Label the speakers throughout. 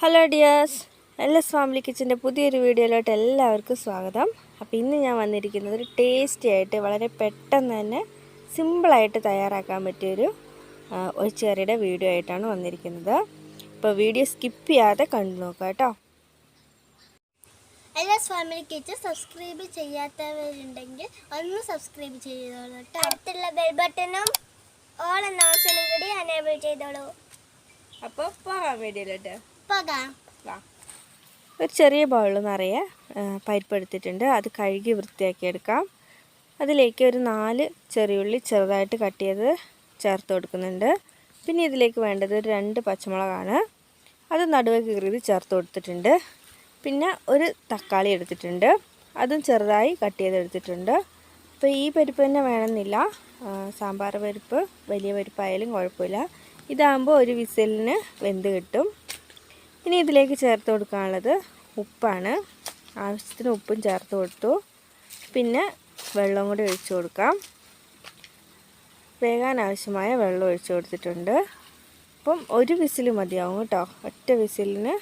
Speaker 1: Hello dears എല്ലാ family കിച്ചന്റെ പുതിയൊരു വീഡിയോയിലോട്ട് എല്ലാവർക്കും സ്വാഗതം. അപ്പോൾ ഇന്ന് ഞാൻ വന്നിരിക്കുന്നത് ഒരു ടേസ്റ്റി ആയിട്ട് വളരെ പെട്ടെന്ന് തന്നെ സിമ്പിളായിട്ട് തയ്യാറാക്കാൻ പറ്റിയൊരു ഒരു ഒഴിച്ചുകറിയുടെ വീഡിയോ ആയിട്ടാണ് വന്നിരിക്കുന്നത്. അപ്പോൾ വീഡിയോ സ്കിപ്പ് ചെയ്യാതെ കണ്ടു നോക്കാം കേട്ടോ.
Speaker 2: എല്ലാ ഫാമിലി കിച്ചൻ സബ്സ്ക്രൈബ് ചെയ്യാത്തവരുണ്ടെങ്കിൽ ഒന്ന് സബ്സ്ക്രൈബ് ചെയ്തോളൂ കേട്ടോ. അടുത്തുള്ള ബെൽ ബട്ടണും ഓൾ എന്ന ഓപ്ഷനും കൂടി അനേബിൾ ചെയ്തോളൂ.
Speaker 1: അപ്പോൾ പോകാം വീഡിയോയിലോട്ട് വാ ഒരു ചെറിയ ബൗളിൽ നിറയെ ആ, പരിപ്പ് എടുത്തിട്ടുണ്ട്. അത് കഴുകി വൃത്തിയാക്കി എടുക്കാം. അതിലേക്ക് ഒരു നാല് ചെറിയുള്ളി ചെറുതായിട്ട് കട്ട് ചെയ്ത് ചേർത്ത് കൊടുക്കുന്നുണ്ട്. പിന്നെ ഇതിലേക്ക് വേണ്ടത് ഒരു രണ്ട് പച്ചമുളകാണ്. അത് നടുവേ കീറിയത് ചേർത്ത് കൊടുത്തിട്ടുണ്ട്. പിന്നെ ഒരു തക്കാളി എടുത്തിട്ടുണ്ട്. അതും ചെറുതായി കട്ട് ചെയ്തെടുത്തിട്ടുണ്ട് അപ്പോൾ ഈ പരിപ്പ് തന്നെ വേണമെന്നില്ല. സാമ്പാർ പരിപ്പ് വലിയ പരിപ്പായാലും കുഴപ്പമില്ല. ഇതാകുമ്പോൾ ഒരു വിസിലിന് വെന്ത് കിട്ടും. ഇനി ഇതിലേക്ക് ചേർത്ത് കൊടുക്കാനുള്ളത് ഉപ്പാണ്. ആവശ്യത്തിന് ഉപ്പും ചേർത്ത് കൊടുത്തു. പിന്നെ വെള്ളവും കൂടി ഒഴിച്ചു കൊടുക്കാം. വേകാൻ ആവശ്യമായ വെള്ളം ഒഴിച്ചു കൊടുത്തിട്ടുണ്ട്. അപ്പം ഒരു വിസിൽ മതിയാവും കേട്ടോ. ഒറ്റ വിസിലിന്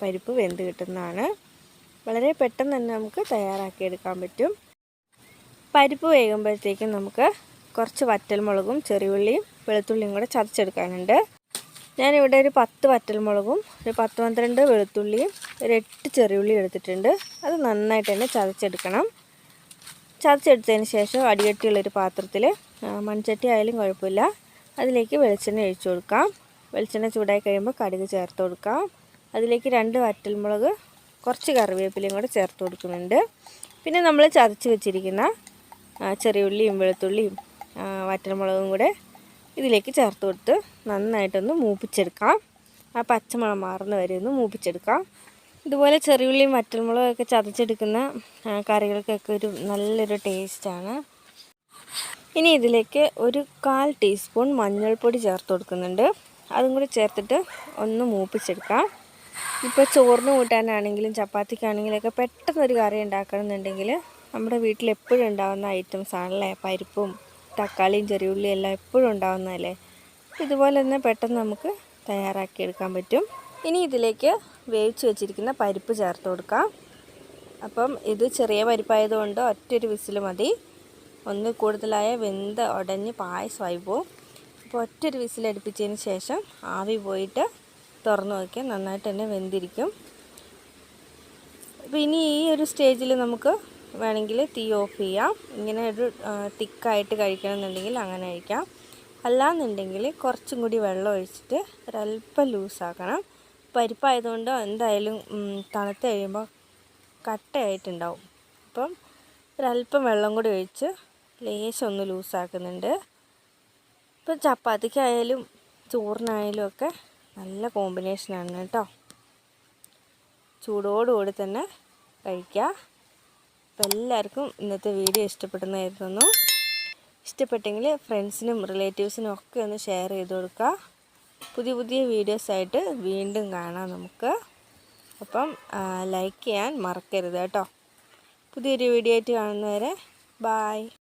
Speaker 1: പരിപ്പ് വെന്ത് കിട്ടുന്നതാണ്. വളരെ പെട്ടെന്ന് തന്നെ നമുക്ക് തയ്യാറാക്കിയെടുക്കാൻ പറ്റും. പരിപ്പ് വേകുമ്പോഴത്തേക്കും നമുക്ക് കുറച്ച് വറ്റൽമുളകും ചെറിയുള്ളിയും വെളുത്തുള്ളിയും കൂടെ ചതച്ചെടുക്കാനുണ്ട്. ഞാനിവിടെ ഒരു പത്ത് വറ്റൽമുളകും ഒരു പത്ത് പന്ത്രണ്ട് വെളുത്തുള്ളിയും ഒരു എട്ട് ചെറിയുള്ളി എടുത്തിട്ടുണ്ട്. അത് നന്നായിട്ട് തന്നെ ചതച്ചെടുക്കണം. ചതച്ചെടുത്തതിന് ശേഷം അടികട്ടിയുള്ളൊരു പാത്രത്തിൽ മൺചട്ടി ആയാലും കുഴപ്പമില്ല. അതിലേക്ക് വെളിച്ചെണ്ണ ഒഴിച്ചു കൊടുക്കാം. വെളിച്ചെണ്ണ ചൂടായി കഴിയുമ്പോൾ കടുക് ചേർത്ത് കൊടുക്കാം. അതിലേക്ക് രണ്ട് വറ്റൽമുളക് കുറച്ച് കറിവേപ്പിലയും കൂടെ ചേർത്ത് കൊടുക്കുന്നുണ്ട്. പിന്നെ നമ്മൾ ചതച്ച് വെച്ചിരിക്കുന്ന ചെറിയുള്ളിയും വെളുത്തുള്ളിയും വറ്റൽമുളകും കൂടെ ഇതിലേക്ക് ചേർത്ത് കൊടുത്ത് നന്നായിട്ടൊന്ന് മൂപ്പിച്ചെടുക്കാം. ആ പച്ചമണം മാറുന്ന വരെ ഒന്ന് മൂപ്പിച്ചെടുക്കാം. ഇതുപോലെ ചെറിയുള്ളിയും വറ്റൽമുളകൊക്കെ ചതച്ചെടുക്കുന്ന കറികൾക്കൊക്കെ ഒരു നല്ലൊരു ടേസ്റ്റാണ് ഇനി ഇതിലേക്ക് ഒരു കാൽ ടീസ്പൂൺ മഞ്ഞൾപ്പൊടി ചേർത്ത് കൊടുക്കുന്നുണ്ട്. അതും കൂടി ചേർത്തിട്ട് ഒന്ന് മൂപ്പിച്ചെടുക്കാം. ഇപ്പോൾ ചോറിന് കൂട്ടാനാണെങ്കിലും ചപ്പാത്തിക്കാണെങ്കിലൊക്കെ പെട്ടെന്നൊരു കറി ഉണ്ടാക്കണം എന്നുണ്ടെങ്കിൽ നമ്മുടെ വീട്ടിൽ എപ്പോഴും ഉണ്ടാകുന്ന ഐറ്റംസ് ആണല്ലേ? പരിപ്പും തക്കാളിയും ചെറിയ ഉള്ളിയും എല്ലാം എപ്പോഴും ഉണ്ടാവുന്നതല്ലേ? ഇതുപോലെ തന്നെ പെട്ടെന്ന് നമുക്ക് തയ്യാറാക്കിയെടുക്കാൻ പറ്റും. ഇനി ഇതിലേക്ക് വേവിച്ച് വെച്ചിരിക്കുന്ന പരിപ്പ് ചേർത്ത് കൊടുക്കാം. അപ്പം ഇത് ചെറിയ പരിപ്പായതുകൊണ്ട് ഒറ്റൊരു വിസിൽ മതി. ഒന്ന് കൂടുതലായ വെന്ത് ഉടഞ്ഞ് പായസമായി പോവും. അപ്പോൾ ഒറ്റൊരു വിസിൽ അടുപ്പിച്ചതിന് ശേഷം ആവി പോയിട്ട് തുറന്ന് നോക്കിയാൽ നന്നായിട്ട് തന്നെ വെന്തിരിക്കും. അപ്പോൾ ഇനി ഈ ഒരു സ്റ്റേജിൽ നമുക്ക് വേണമെങ്കിൽ തീ ഓഫ് ചെയ്യാം. ഇങ്ങനെ ഒരു തിക്കായിട്ട് കഴിക്കണമെന്നുണ്ടെങ്കിൽ അങ്ങനെ കഴിക്കാം. അല്ലാന്നുണ്ടെങ്കിൽ കുറച്ചും കൂടി വെള്ളം ഒഴിച്ചിട്ട് ഒരല്പം ലൂസാക്കണം. പരിപ്പായതുകൊണ്ട് എന്തായാലും തണുത്ത് കഴിയുമ്പോൾ കട്ടയായിട്ടുണ്ടാവും. അപ്പം ഒരല്പം വെള്ളം കൂടി ഒഴിച്ച് ലേശം ഒന്ന് ലൂസാക്കുന്നുണ്ട്. ഇപ്പം ചപ്പാത്തിക്കായാലും ചോറിനായാലും ഒക്കെ നല്ല കോമ്പിനേഷനാണ് കേട്ടോ. ചൂടോടുകൂടി തന്നെ കഴിക്കുക അപ്പം എല്ലാവർക്കും ഇന്നത്തെ വീഡിയോ ഇഷ്ടപ്പെടുന്നതായിരുന്നു. ഇഷ്ടപ്പെട്ടെങ്കിൽ ഫ്രണ്ട്സിനും റിലേറ്റീവ്സിനും ഒക്കെ ഒന്ന് ഷെയർ ചെയ്ത് കൊടുക്കുക. പുതിയ പുതിയ വീഡിയോസായിട്ട് വീണ്ടും കാണാം നമുക്ക്. അപ്പം ലൈക്ക് ചെയ്യാൻ മറക്കരുത് കേട്ടോ. പുതിയൊരു വീഡിയോ ആയിട്ട് കാണുന്നവരെ ബായ്